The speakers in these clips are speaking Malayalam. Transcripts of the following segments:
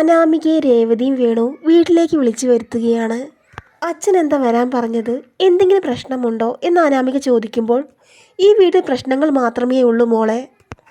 അനാമികയെ രേവതിയും വേണു വീട്ടിലേക്ക് വിളിച്ചു വരുത്തുകയാണ്. അച്ഛൻ എന്താ വരാൻ പറഞ്ഞത്? എന്തെങ്കിലും പ്രശ്നമുണ്ടോ എന്ന് അനാമിക ചോദിക്കുമ്പോൾ ഈ വീട്ടിൽ പ്രശ്നങ്ങൾ മാത്രമേ ഉള്ളൂ മോളെ.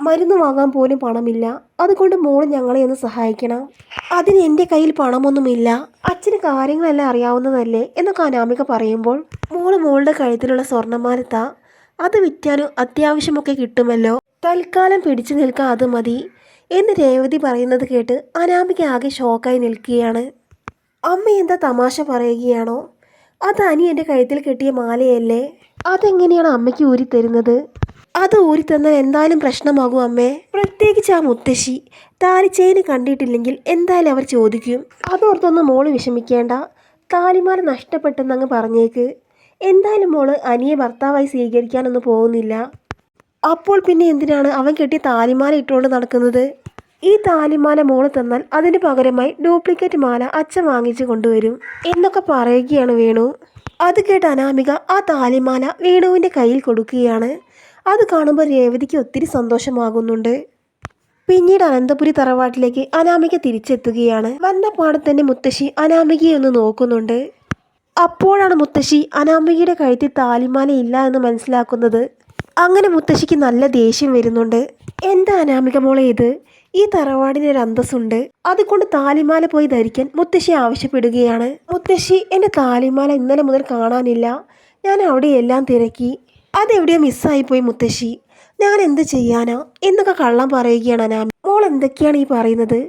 മരുന്ന് വാങ്ങാൻ പോലും പണമില്ല. അതുകൊണ്ട് മോൾ ഞങ്ങളെ ഒന്ന് സഹായിക്കണം. അതിന് എന്റെ കയ്യിൽ പണമൊന്നുമില്ല. അച്ഛന് കാര്യങ്ങളെല്ലാം അറിയാവുന്നതല്ലേ എന്നൊക്കെ അനാമിക പറയുമ്പോൾ മോൾ മോളുടെ കഴുത്തിലുള്ള സ്വർണമാല താ അത് വിറ്റാനും അത്യാവശ്യമൊക്കെ കിട്ടുമല്ലോ. തൽക്കാലം പിടിച്ചു നിൽക്കാൻ അത് മതി. എന്ന് രേവതി പറയുന്നത് കേട്ട് അനാമിക ആകെ ഷോക്കായി നിൽക്കുകയാണ്. അമ്മ എന്താ തമാശ പറയുകയാണോ? അത് അനി എന്റെ കഴുത്തിൽ കെട്ടിയ മാലയല്ലേ? അതെങ്ങനെയാണ് അമ്മയ്ക്ക് ഊരി തരുന്നത്? അത് ഊരി തന്നാൽ എന്തായാലും പ്രശ്നമാകും അമ്മേ. പ്രത്യേകിച്ച് ആ മുത്തശ്ശി. താലിച്ചേന് കണ്ടിട്ടില്ലെങ്കിൽ എന്തായാലും അവർ ചോദിക്കും. അതോർത്തൊന്നും മോൾ വിഷമിക്കേണ്ട. താലിമാല നഷ്ടപ്പെട്ടെന്നങ്ങ് പറഞ്ഞേക്ക്. എന്തായാലും മോൾ അനിയെ ഭർത്താവായി സ്വീകരിക്കാനൊന്നും പോകുന്നില്ല. അപ്പോൾ പിന്നെ എന്തിനാണ് അവൻ കെട്ടിയ താലിമാല ഇട്ടുകൊണ്ട് നടക്കുന്നത്? ഈ താലിമാല മോൾ തന്നാൽ അതിന് പകരമായി ഡ്യൂപ്ലിക്കേറ്റ് മാല അച്ഛൻ വാങ്ങിച്ചു കൊണ്ടുവരും എന്നൊക്കെ പറയുകയാണ് വേണു. അത് കേട്ട് അനാമിക ആ താലിമാല വേണുവിന്റെ കയ്യിൽ കൊടുക്കുകയാണ്. അത് കാണുമ്പോൾ രേവതിക്ക് ഒത്തിരി സന്തോഷമാകുന്നുണ്ട്. പിന്നീട് അനന്തപുരി തറവാട്ടിലേക്ക് അനാമിക തിരിച്ചെത്തുകയാണ്. വന്ന പാടെ തന്നെ മുത്തശ്ശി അനാമികയെ ഒന്ന് നോക്കുന്നുണ്ട്. അപ്പോഴാണ് മുത്തശ്ശി അനാമികയുടെ കഴുത്തിൽ താലിമാല ഇല്ല എന്ന് മനസ്സിലാക്കുന്നത്. അങ്ങനെ മുത്തശ്ശിക്ക് നല്ല ദേഷ്യം വരുന്നുണ്ട്. എന്താ അനാമിക മോളെ ഇത്? ഈ തറവാടിന് ഒരു അന്തസ്സുണ്ട്. അതുകൊണ്ട് താലിമാല പോയി ധരിക്കാൻ മുത്തശ്ശി ആവശ്യപ്പെടുകയാണ്. മുത്തശ്ശി എന്റെ താലിമാല ഇന്നലെ മുതൽ കാണാനില്ല. ഞാൻ അവിടെ എല്ലാം തിരക്കി. അതെവിടെയോ മിസ്സായിപ്പോയി മുത്തശ്ശി. ഞാൻ എന്ത് ചെയ്യാനാ? എന്നൊക്കെ കള്ളം പറയുകയാണ് അനാമി. മോൾ എന്തൊക്കെയാണ് ഈ പറയുന്നത്?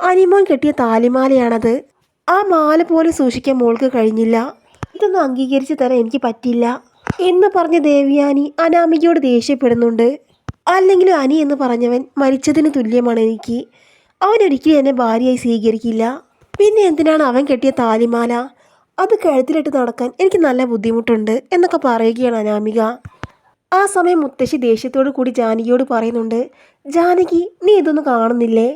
അനിമോൻ കെട്ടിയ താലിമാലയാണത്. ആ മാല പോലെ സൂക്ഷിക്കാൻ മോൾക്ക് കഴിഞ്ഞില്ല. ഇതൊന്നും അംഗീകരിച്ച് തരാൻ എനിക്ക് പറ്റില്ല എന്ന് പറഞ്ഞ ദേവ്യാനി അനാമികയോട് ദേഷ്യപ്പെടുന്നുണ്ട്. അല്ലെങ്കിലും അനി എന്ന് പറഞ്ഞവൻ മരിച്ചതിന് തുല്യമാണ് എനിക്ക്. അവൻ ഒരിക്കലും എന്നെ ഭാര്യയായി സ്വീകരിക്കില്ല. പിന്നെ എന്തിനാണ് അവൻ കെട്ടിയ താലിമാല? അത് കഴുത്തിലിട്ട് നടക്കാൻ എനിക്ക് നല്ല ബുദ്ധിമുട്ടുണ്ട് എന്നൊക്കെ പറയുകയാണ് അനാമിക. ആ സമയം മുത്തശ്ശി ദേഷ്യത്തോടു കൂടി ജാനകിയോട് പറയുന്നുണ്ട് ജാനകി നീ ഇതൊന്നും കാണുന്നില്ലേ?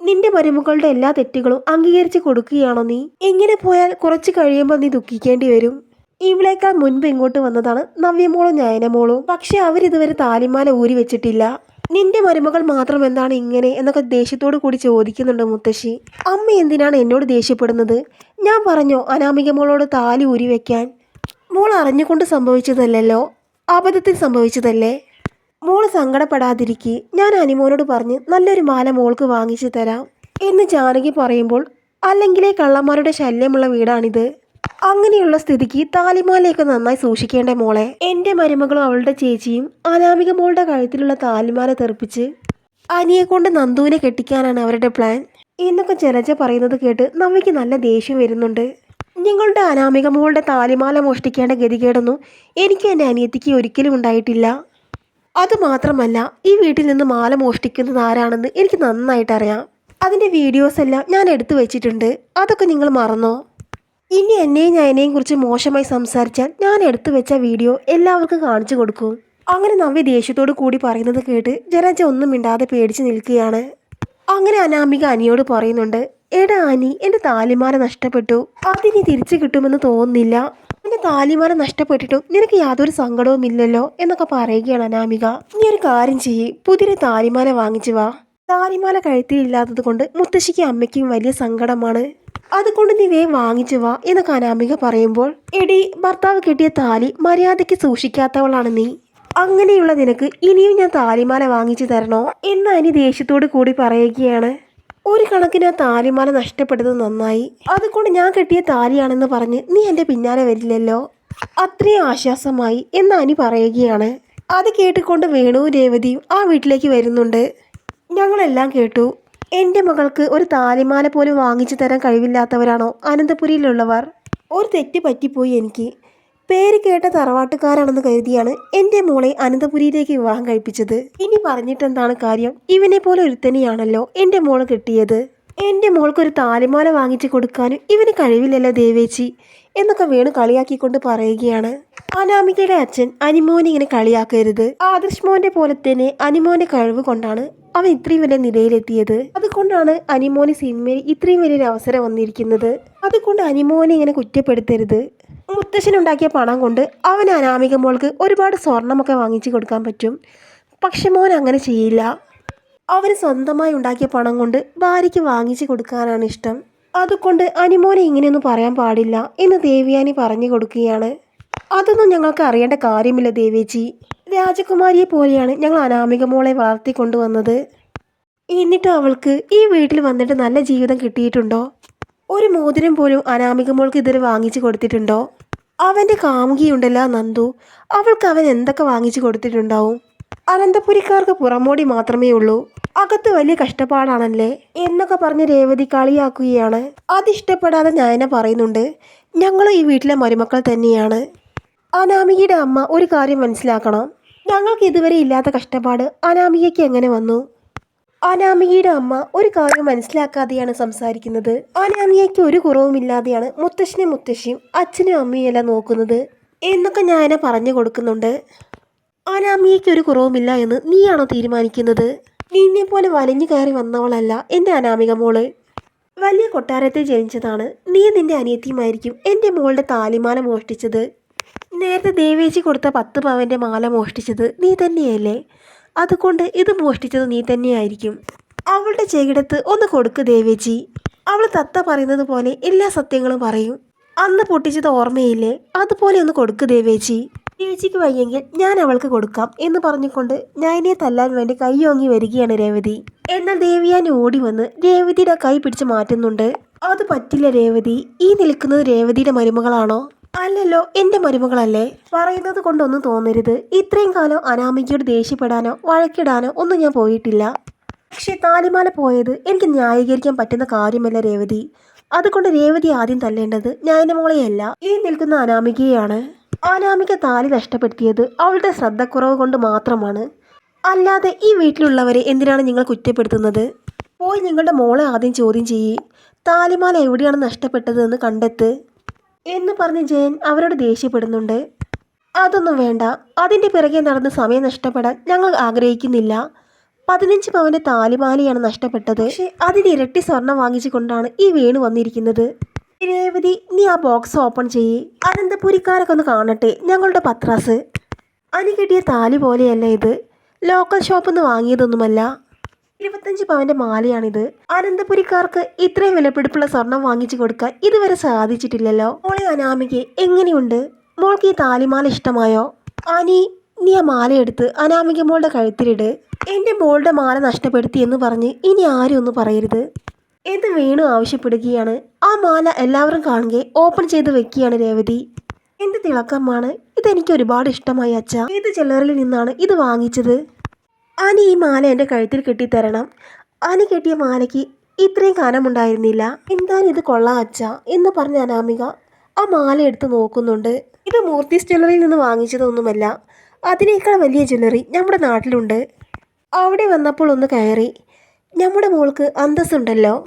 നിന്റെ മരുമകളുടെ എല്ലാ തെറ്റുകളും അംഗീകരിച്ച് കൊടുക്കുകയാണോ നീ? ഇങ്ങനെ പോയാൽ കുറച്ച് കഴിയുമ്പോൾ നീ ദുഃഖിക്കേണ്ടി വരും? ഇവളേക്കാൾ മുൻപ് ഇങ്ങോട്ട് വന്നതാണ് നവ്യമോളും നയനമോളും. പക്ഷെ അവരിതുവരെ താലിമാല ഊരി വെച്ചിട്ടില്ല. നിന്റെ മരുമകൾ മാത്രം എന്താണ് ഇങ്ങനെ? എന്നൊക്കെ ദേഷ്യത്തോടു കൂടി ചോദിക്കുന്നുണ്ട് മുത്തശ്ശി. അമ്മ എന്തിനാണ് എന്നോട് ദേഷ്യപ്പെടുന്നത്? ഞാൻ പറഞ്ഞോ അനാമിക മോളോട് താലി ഊരി വെക്കാൻ? മോൾ അറിഞ്ഞുകൊണ്ട് സംഭവിച്ചതല്ലല്ലോ? അബദ്ധത്തിൽ സംഭവിച്ചതല്ലേ? മോൾ സങ്കടപ്പെടാതിരിക്കെ. ഞാൻ അനിമോനോട് പറഞ്ഞ് നല്ലൊരു മാല മോൾക്ക് വാങ്ങിച്ചു തരാം. എന്ന് ജാനകി പറയുമ്പോൾ അല്ലെങ്കിലേ കള്ളന്മാരുടെ ശല്യമുള്ള വീടാണിത്. അങ്ങനെയുള്ള സ്ഥിതിക്ക് താലിമാലയൊക്കെ നന്നായി സൂക്ഷിക്കേണ്ട മോളെ. എന്റെ മരുമകളും അവളുടെ ചേച്ചിയും അനാമിക മോളുടെ കഴുത്തിലുള്ള താലിമാല തെറിപ്പിച്ച് അനിയെ കൊണ്ട് നന്ദുവിനെ കെട്ടിക്കാനാണ് അവരുടെ പ്ലാൻ. എന്നൊക്കെ ജലജ പറയുന്നത് കേട്ട് നമ്മയ്ക്ക് നല്ല ദേഷ്യം വരുന്നുണ്ട്. നിങ്ങളുടെ അനാമിക മോളുടെ താലിമാല മോഷ്ടിക്കേണ്ട ഗതികേടൊന്നും എനിക്ക് എന്റെ അനിയത്തിക്ക് ഒരിക്കലും ഉണ്ടായിട്ടില്ല. അതുമാത്രമല്ല ഈ വീട്ടിൽ നിന്ന് മാല മോഷ്ടിക്കുന്നത് ആരാണെന്ന് എനിക്ക് നന്നായിട്ടറിയാം. അതിന്റെ വീഡിയോസ് എല്ലാം ഞാൻ എടുത്തു വെച്ചിട്ടുണ്ട്. അതൊക്കെ നിങ്ങൾ മറന്നോ? ഇനി എന്നെയും ഞാനെയും കുറിച്ച് മോശമായി സംസാരിച്ചാൽ ഞാൻ എടുത്തു വെച്ച വീഡിയോ എല്ലാവർക്കും കാണിച്ചു കൊടുക്കും. അങ്ങനെ നവ്യ ദേഷ്യത്തോട് കൂടി പറയുന്നത് കേട്ട് ജനജ ഒന്നും മിണ്ടാതെ പേടിച്ച് നിൽക്കുകയാണ്. അങ്ങനെ അനാമിക അനിയോട് പറയുന്നുണ്ട് എടാ അനി എന്റെ താലിമാല നഷ്ടപ്പെട്ടു. അതിനി തിരിച്ചു കിട്ടുമെന്ന് തോന്നുന്നില്ല. എന്റെ താലിമാല നഷ്ടപ്പെട്ടിട്ടും നിനക്ക് യാതൊരു സങ്കടവും ഇല്ലല്ലോ എന്നൊക്കെ പറയുകയാണ് അനാമിക. നീ ഒരു കാര്യം ചെയ്യ്. പുതിയൊരു താലിമാല വാങ്ങിച്ചു വാ. താലിമാല കഴുത്തിലില്ലാത്തത് കൊണ്ട് മുത്തശ്ശിക്കും അമ്മയ്ക്കും വലിയ സങ്കടമാണ്. അതുകൊണ്ട് നീ വേ വാങ്ങിച്ചു വാ എന്നൊക്കെ അനാമിക പറയുമ്പോൾ എടി ഭർത്താവ് കിട്ടിയ താലി മര്യാദയ്ക്ക് സൂക്ഷിക്കാത്തവളാണ് നീ. അങ്ങനെയുള്ള നിനക്ക് ഇനിയും ഞാൻ താലിമാല വാങ്ങിച്ചു തരണോ? എന്ന് അനി ദേഷ്യത്തോട് കൂടി പറയുകയാണ്. ഒരു കണക്കിന് ആ താലിമാല നഷ്ടപ്പെട്ടത് നന്നായി. അതുകൊണ്ട് ഞാൻ കെട്ടിയ താലിയാണെന്ന് പറഞ്ഞ് നീ എന്റെ പിന്നാലെ വരില്ലല്ലോ? അത്രയും ആശ്വാസമായി എന്ന് അനി പറയുകയാണ്. അത് കേട്ടുകൊണ്ട് വേണുവും രേവതിയും ആ വീട്ടിലേക്ക് വരുന്നുണ്ട്. ഞങ്ങളെല്ലാം കേട്ടു. എന്റെ മകൾക്ക് ഒരു താലിമാല പോലും വാങ്ങിച്ചു തരാൻ കഴിവില്ലാത്തവരാണോ അനന്തപുരിയിലുള്ളവർ? ഒരു തെറ്റ് പറ്റിപ്പോയി എനിക്ക്. പേര് കേട്ട തറവാട്ടുകാരാണെന്ന് കരുതിയാണ് എന്റെ മോളെ അനന്തപുരിയിലേക്ക് വിവാഹം കഴിപ്പിച്ചത്. ഇനി പറഞ്ഞിട്ടെന്താണ് കാര്യം? ഇവനെ പോലെ ഒരുത്തനെയാണല്ലോ എന്റെ മോൾ കിട്ടിയത്. എന്റെ മോൾക്കൊരു താലിമാല വാങ്ങിച്ചു കൊടുക്കാനും ഇവന് കഴിവില്ലല്ലോ ദേവേച്ചി എന്നൊക്കെ വേണു കളിയാക്കിക്കൊണ്ട് പറയുകയാണ്. അനാമികയുടെ അച്ഛൻ അനിമോനെ ഇങ്ങനെ കളിയാക്കരുത്. ആദർശ് മോന്റെ പോലെ തന്നെ അനിമോന്റെ കഴിവ് കൊണ്ടാണ് അവൻ ഇത്രയും വലിയ നിലയിലെത്തിയത്. അതുകൊണ്ടാണ് അനിമോന് സിനിമയിൽ ഇത്രയും വലിയൊരു അവസരം വന്നിരിക്കുന്നത്. അതുകൊണ്ട് അനിമോനെ ഇങ്ങനെ കുറ്റപ്പെടുത്തരുത്. മുത്തശ്ശനുണ്ടാക്കിയ പണം കൊണ്ട് അവൻ അനാമിക മോൾക്ക് ഒരുപാട് സ്വർണമൊക്കെ വാങ്ങിച്ചു കൊടുക്കാൻ പറ്റും. പക്ഷെ മോൻ അങ്ങനെ ചെയ്യില്ല. അവന് സ്വന്തമായി ഉണ്ടാക്കിയ പണം കൊണ്ട് ഭാര്യയ്ക്ക് വാങ്ങിച്ചു കൊടുക്കാനാണ് ഇഷ്ടം. അതുകൊണ്ട് അനിമോനെ ഇങ്ങനെയൊന്നും പറയാൻ പാടില്ല എന്ന് ദേവിയാനി പറഞ്ഞു കൊടുക്കുകയാണ്. അതൊന്നും ഞങ്ങൾക്ക് അറിയേണ്ട കാര്യമില്ല ദേവേച്ചി. രാജകുമാരിയെ പോലെയാണ് ഞങ്ങൾ അനാമിക മോളെ വളർത്തിക്കൊണ്ടുവന്നത്. എന്നിട്ട് അവൾക്ക് ഈ വീട്ടിൽ വന്നിട്ട് നല്ല ജീവിതം കിട്ടിയിട്ടുണ്ടോ? ഒരു മോതിരം പോലും അനാമിക മോൾക്ക് ഇതുവരെ വാങ്ങിച്ചു കൊടുത്തിട്ടുണ്ടോ? അവന്റെ കാമുകിയുണ്ടല്ലോ നന്ദു. അവൾക്ക് അവൻ എന്തൊക്കെ വാങ്ങിച്ചു കൊടുത്തിട്ടുണ്ടാവും? അനന്തപുരിക്കാർക്ക് പുറമോടി മാത്രമേ ഉള്ളൂ. അകത്ത് വലിയ കഷ്ടപ്പാടാണല്ലേ? എന്നൊക്കെ പറഞ്ഞ് രേവതി കളിയാക്കുകയാണ്. അതിഷ്ടപ്പെടാതെ ഞാൻ പറയുന്നുണ്ട്. ഞങ്ങളും ഈ വീട്ടിലെ മരുമക്കൾ തന്നെയാണ്. അനാമികയുടെ അമ്മ ഒരു കാര്യം മനസ്സിലാക്കണം. ഞങ്ങൾക്ക് ഇതുവരെ ഇല്ലാത്ത കഷ്ടപ്പാട് അനാമികയ്ക്ക് എങ്ങനെ വന്നു? അനാമികയുടെ അമ്മ ഒരു കാര്യം മനസ്സിലാക്കാതെയാണ് സംസാരിക്കുന്നത്. അനാമികയ്ക്ക് ഒരു കുറവുമില്ലാതെയാണ് മുത്തശ്ശനെ മുത്തശ്ശിയും അച്ഛനും അമ്മയും എല്ലാം നോക്കുന്നത് എന്നൊക്കെ ഞാൻ പറഞ്ഞു കൊടുക്കുന്നുണ്ട്. അനാമികയ്ക്ക് ഒരു കുറവുമില്ല എന്ന് നീയാണോ തീരുമാനിക്കുന്നത്? നിന്നെ പോലെ വലിഞ്ഞു കയറി വന്നവളല്ല എന്റെ അനാമിക മോൾ. വലിയ കൊട്ടാരത്തിൽ ജനിച്ചതാണ്. നീ നിന്റെ അനിയത്തിയുമായിരിക്കും എന്റെ മോളുടെ താലിമാല മോഷ്ടിച്ചത്. നേരത്തെ ദേവേച്ചി കൊടുത്ത പത്ത് പവന്റെ മാല മോഷ്ടിച്ചത് നീ തന്നെയല്ലേ? അതുകൊണ്ട് ഇത് മോഷ്ടിച്ചത് നീ തന്നെയായിരിക്കും. അവളുടെ ചെകിടത്ത് ഒന്ന് കൊടുക്ക് ദേവേച്ചി. അവൾ തത്ത പറയുന്നത് പോലെ എല്ലാ സത്യങ്ങളും പറയും. അന്ന് പൊട്ടിച്ചത് ഓർമ്മയില്ലേ? അതുപോലെ ഒന്ന് കൊടുക്ക് ദേവേച്ചി. ദേവേച്ചിക്ക് വയ്യെങ്കിൽ ഞാൻ അവൾക്ക് കൊടുക്കാം എന്ന് പറഞ്ഞുകൊണ്ട് ഞാനിനെ തല്ലാൻ വേണ്ടി കൈയോങ്ങി വരികയാണ് രേവതി. എന്നാൽ ദേവിയാൻ ഓടി വന്ന് രേവതിയുടെ കൈ പിടിച്ച് മാറ്റുന്നുണ്ട്. അത് പറ്റില്ല രേവതി. ഈ നിൽക്കുന്നത് രേവതിയുടെ മരുമകളാണോ? അല്ലല്ലോ എന്റെ മരുമകളല്ലേ? പറയുന്നത് കൊണ്ടൊന്നും തോന്നരുത്. ഇത്രയും കാലം അനാമികയോട് ദേഷ്യപ്പെടാനോ വഴക്കിടാനോ ഒന്നും ഞാൻ പോയിട്ടില്ല. പക്ഷേ താലിമാല പോയത് എനിക്ക് ന്യായീകരിക്കാൻ പറ്റുന്ന കാര്യമല്ല രേവതി. അതുകൊണ്ട് രേവതി ആദ്യം തല്ലേണ്ടത് ഞാന്റെ മോളെയല്ല. ഈ നിൽക്കുന്ന അനാമികയാണ് അനാമിക താലി നഷ്ടപ്പെടുത്തിയത് അവളുടെ ശ്രദ്ധക്കുറവ് കൊണ്ട് മാത്രമാണ്. അല്ലാതെ ഈ വീട്ടിലുള്ളവരെ എന്തിനാണ് നിങ്ങൾ കുറ്റപ്പെടുത്തുന്നത്? പോയി നിങ്ങളുടെ മോളെ ആദ്യം ചോദ്യം ചെയ്യേ. താലിമാല എവിടെയാണ് നഷ്ടപ്പെട്ടതെന്ന് കണ്ടെത്ത്. എന്ന് പറഞ്ഞ് ജയൻ അവരോട് ദേഷ്യപ്പെടുന്നുണ്ട്. അതൊന്നും വേണ്ട. അതിന്റെ പിറകെ നടന്ന് സമയം നഷ്ടപ്പെടാൻ ഞങ്ങൾ ആഗ്രഹിക്കുന്നില്ല. പതിനഞ്ച് പവന്റെ താലിമാലയാണ് നഷ്ടപ്പെട്ടത്. പക്ഷേ അതിന് ഇരട്ടി സ്വർണം വാങ്ങിച്ചുകൊണ്ടാണ് ഈ വേണു വന്നിരിക്കുന്നത്. രേവതി നീ ആ ബോക്സ് ഓപ്പൺ ചെയ്യേ. അനന്തപുരിക്കാരൊക്കെ ഒന്ന് കാണട്ടെ. ഞങ്ങളുടെ പത്രാസ്. അനി കിട്ടിയ താലി പോലെയല്ല ഇത്. ലോക്കൽ ഷോപ്പിൽ നിന്ന് വാങ്ങിയതൊന്നുമല്ല. ഇരുപത്തഞ്ച് പവന്റെ മാലയാണിത്. അനന്തപുരിക്കാർക്ക് ഇത്രയും വിലപിടിപ്പുള്ള സ്വർണം വാങ്ങിച്ചു കൊടുക്കാൻ ഇതുവരെ സാധിച്ചിട്ടില്ലല്ലോ. മോളെ അനാമിക എങ്ങനെയുണ്ട്? മോൾക്ക് ഈ താലിമാല ഇഷ്ടമായോ? അനി നീ ആ മാലയെടുത്ത് അനാമിക മോളുടെ കഴുത്തിലിട്. എന്റെ മോളുടെ മാല നഷ്ടപ്പെടുത്തി എന്ന് പറഞ്ഞ് ഇനി ആരും ഒന്നും പറയരുത്. എന്ത് വേണു ആവശ്യപ്പെടുകയാണ്. ആ മാല എല്ലാവരും കാണുകെ ഓപ്പൺ ചെയ്ത് വെക്കുകയാണ് രേവതി. എന്ത് തിളക്കമാണ്. ഇതെനിക്ക് ഒരുപാട് ഇഷ്ടമായി അച്ഛ. ഏത് ചിലറിൽ നിന്നാണ് ഇത് വാങ്ങിച്ചത്? ആനി ഈ മാല എന്റെ കഴുത്തിൽ കെട്ടിത്തരണം. ആനി കെട്ടിയ മാലയ്ക്ക് ഇത്രയും കാനമുണ്ടായിരുന്നില്ല. എന്താണ് ഇത് കൊള്ളാം അച്ഛ? എന്ന് പറഞ്ഞ അനാമിക ആ മാല എടുത്ത് നോക്കുന്നുണ്ട്. ഇത് മൂർത്തി ജ്വല്ലറിയിൽ നിന്ന് വാങ്ങിച്ചതൊന്നുമല്ല. അതിനേക്കാൾ വലിയ ജ്വല്ലറി നമ്മുടെ നാട്ടിലുണ്ട്. അവിടെ വന്നപ്പോൾ ഒന്ന് കയറി. നമ്മുടെ മോൾക്ക് അന്തസ്സുണ്ടല്ലോ.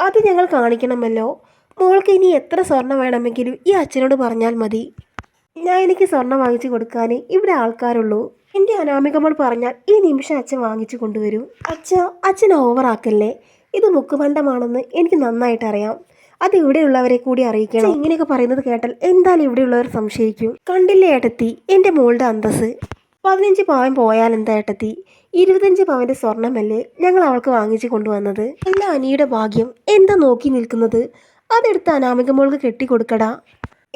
അത് ഞങ്ങൾ കാണിക്കണമല്ലോ. മോൾക്ക് ഇനി എത്ര സ്വർണം വേണമെങ്കിലും ഈ അച്ഛനോട് പറഞ്ഞാൽ മതി. ഞാൻ എനിക്ക് സ്വർണം വാങ്ങിച്ചു കൊടുക്കാനേ ഇവിടെ ആൾക്കാരുള്ളൂ. എന്റെ അനാമികമ്മൾ പറഞ്ഞാൽ ഈ നിമിഷം അച്ഛൻ വാങ്ങിച്ചു കൊണ്ടുവരും. അച്ഛ അച്ഛൻ ഓവറാക്കല്ലേ? ഇത് മുക്കുമണ്ഡമാണെന്ന് എനിക്ക് നന്നായിട്ട് അറിയാം അത് ഇവിടെയുള്ളവരെ കൂടി അറിയിക്കണം. ഇങ്ങനെയൊക്കെ പറയുന്നത് കേട്ടാൽ എന്തായാലും ഇവിടെയുള്ളവർ സംശയിക്കും. കണ്ടില്ലേ ഏട്ടത്തി എന്റെ മോളുടെ അന്തസ് പതിനഞ്ച് പവൻ പോയാൽ എന്താ ഏട്ടത്തി? ഇരുപത്തഞ്ച് പവന്റെ സ്വർണമല്ലേ ഞങ്ങൾ അവൾക്ക് വാങ്ങിച്ചു കൊണ്ടുവന്നത്? അല്ല അനിയുടെ ഭാഗ്യം എന്താ നോക്കി നിൽക്കുന്നത്? അതെടുത്ത് അനാമിക മോൾക്ക് കെട്ടിക്കൊടുക്കടാ.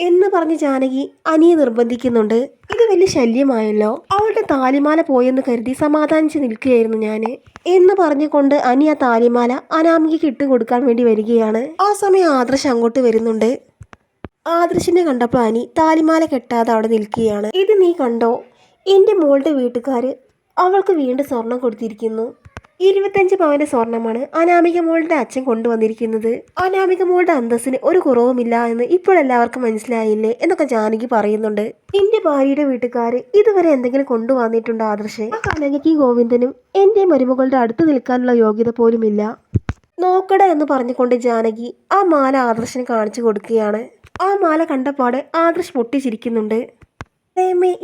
എന്ന് പറഞ്ഞ് ജാനകി അനിയെ നിർബന്ധിക്കുന്നുണ്ട്. ഇത് വലിയ ശല്യമായല്ലോ. അവളുടെ താലിമാല പോയെന്ന് കരുതി സമാധാനിച്ച് നിൽക്കുകയായിരുന്നു ഞാൻ എന്ന് പറഞ്ഞുകൊണ്ട് അനി ആ താലിമാല അനാമികയ്ക്ക് ഇട്ട് കൊടുക്കാൻ വേണ്ടി വരികയാണ്. ആ സമയം ആദർശ് അങ്ങോട്ട് വരുന്നുണ്ട്. ആദർശിനെ കണ്ടപ്പോൾ അനി താലിമാല കെട്ടാതെ അവിടെ നിൽക്കുകയാണ്. ഇത് നീ കണ്ടോ? എന്റെ മോളുടെ വീട്ടുകാർ അവൾക്ക് വീണ്ടും സ്വർണം കൊടുത്തിരിക്കുന്നു. ഇരുപത്തഞ്ച് പവന്റെ സ്വർണമാണ് അനാമിക മോളുടെ അച്ഛൻ കൊണ്ടുവന്നിരിക്കുന്നത്. അനാമിക മോളുടെ അന്തസ്സിന് ഒരു കുറവുമില്ല എന്ന് ഇപ്പോൾ എല്ലാവർക്കും മനസ്സിലായില്ലേ എന്നൊക്കെ ജാനകി പറയുന്നുണ്ട്. എന്റെ ഭാര്യയുടെ വീട്ടുകാർ ഇതുവരെ എന്തെങ്കിലും കൊണ്ടുവന്നിട്ടുണ്ടോ ആദർശ്? ആ ഗോവിന്ദനും എന്റെ മരുമകളുടെ അടുത്ത് നിൽക്കാനുള്ള യോഗ്യത പോലുമില്ല. നോക്കട എന്ന് പറഞ്ഞുകൊണ്ട് ജാനകി ആ മാല ആദർശന് കാണിച്ചു കൊടുക്കുകയാണ്. ആ മാല കണ്ടപ്പാട് ആദർശ് പൊട്ടിച്ചിരിക്കുന്നുണ്ട്.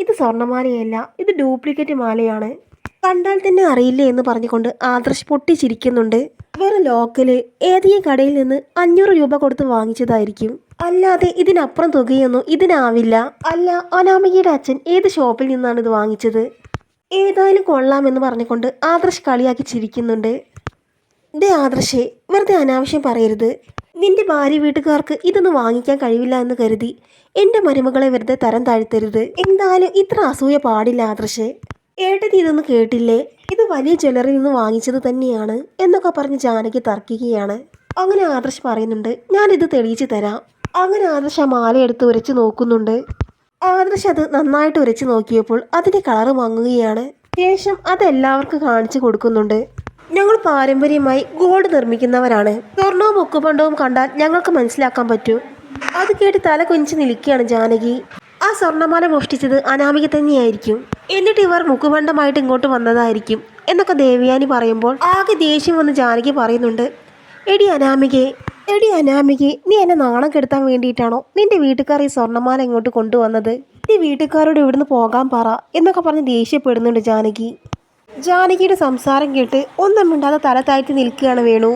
ഇത് സ്വർണമാലയല്ല ഇത് ഡ്യൂപ്ലിക്കേറ്റ് മാലയാണ്. കണ്ടാൽ തന്നെ അറിയില്ലേ എന്ന് പറഞ്ഞുകൊണ്ട് ആദർശ് പൊട്ടിച്ചിരിക്കുന്നുണ്ട്. അവർ ലോക്കൽ ഏതെങ്കിലും കടയിൽ നിന്ന് അഞ്ഞൂറ് രൂപ കൊടുത്ത് വാങ്ങിച്ചതായിരിക്കും. അല്ലാതെ ഇതിനപ്പുറം തുകയൊന്നും ഇതിനാവില്ല. അല്ല അനാമികയുടെ അച്ഛൻ ഏത് ഷോപ്പിൽ നിന്നാണ് ഇത് വാങ്ങിച്ചത്? ഏതായാലും കൊള്ളാമെന്ന് പറഞ്ഞുകൊണ്ട് ആദർശ് കളിയാക്കി ചിരിക്കുന്നുണ്ട്. ദേ ആദർശേ വെറുതെ അനാവശ്യം പറയരുത്. നിന്റെ ഭാര്യ വീട്ടുകാർക്ക് ഇതൊന്നും വാങ്ങിക്കാൻ കഴിവില്ല എന്ന് കരുതി എന്റെ മരുമകളെ വെറുതെ തരം താഴ്ത്തരുത്. എന്തായാലും ഇത്ര അസൂയ പാടില്ല ആദർശേ. ഏട്ടത്തി ഇതൊന്നും കേട്ടില്ലേ? ഇത് വലിയ ജ്വല്ലറിയിൽ നിന്ന് വാങ്ങിച്ചത് തന്നെയാണ് എന്നൊക്കെ പറഞ്ഞ് ജാനകി തർക്കിക്കുകയാണ്. അങ്ങനെ ആദർശ് പറയുന്നുണ്ട് ഞാനിത് തെളിയിച്ചു തരാം. അങ്ങനെ ആദർശ് ആ മാല എടുത്ത് ഉരച്ച് നോക്കുന്നുണ്ട്. ആദർശ് അത് നന്നായിട്ട് ഉരച്ച് നോക്കിയപ്പോൾ അതിന്റെ കളറ് മങ്ങുകയാണ്. ശേഷം അത് എല്ലാവർക്കും കാണിച്ചു കൊടുക്കുന്നുണ്ട്. ഞങ്ങൾ പാരമ്പര്യമായി ഗോൾഡ് നിർമ്മിക്കുന്നവരാണ്. സ്വർണവും ഉക്കുപണ്ടവും കണ്ടാൽ ഞങ്ങൾക്ക് മനസ്സിലാക്കാൻ പറ്റൂ. അത് കേട്ട് തല കൊഞ്ച് നിൽക്കുകയാണ് ജാനകി. ആ സ്വർണമാല മോഷ്ടിച്ചത് അനാമിക തന്നെയായിരിക്കും. എന്നിട്ട് ഇവർ മുക്കുപണ്ടമായിട്ട് ഇങ്ങോട്ട് വന്നതായിരിക്കും എന്നൊക്കെ ദേവയാനി പറയുമ്പോൾ ആകെ ദേഷ്യം വന്ന് ജാനകി പറയുന്നുണ്ട് എടി അനാമികെ എടി അനാമികെ നീ എന്നെ നാണം കെടുത്താൻ വേണ്ടിയിട്ടാണോ നിന്റെ വീട്ടുകാർ ഈ സ്വർണമാല ഇങ്ങോട്ട് കൊണ്ടുവന്നത്? നീ വീട്ടുകാരോട് ഇവിടുന്ന് പോകാൻ പറ എന്നൊക്കെ പറഞ്ഞ് ദേഷ്യപ്പെടുന്നുണ്ട് ജാനകി. ജാനകിയുടെ സംസാരം കേട്ട് ഒന്നും മിണ്ടാതെ തല താഴ്ത്തി നിൽക്കുകയാണ് വേണു.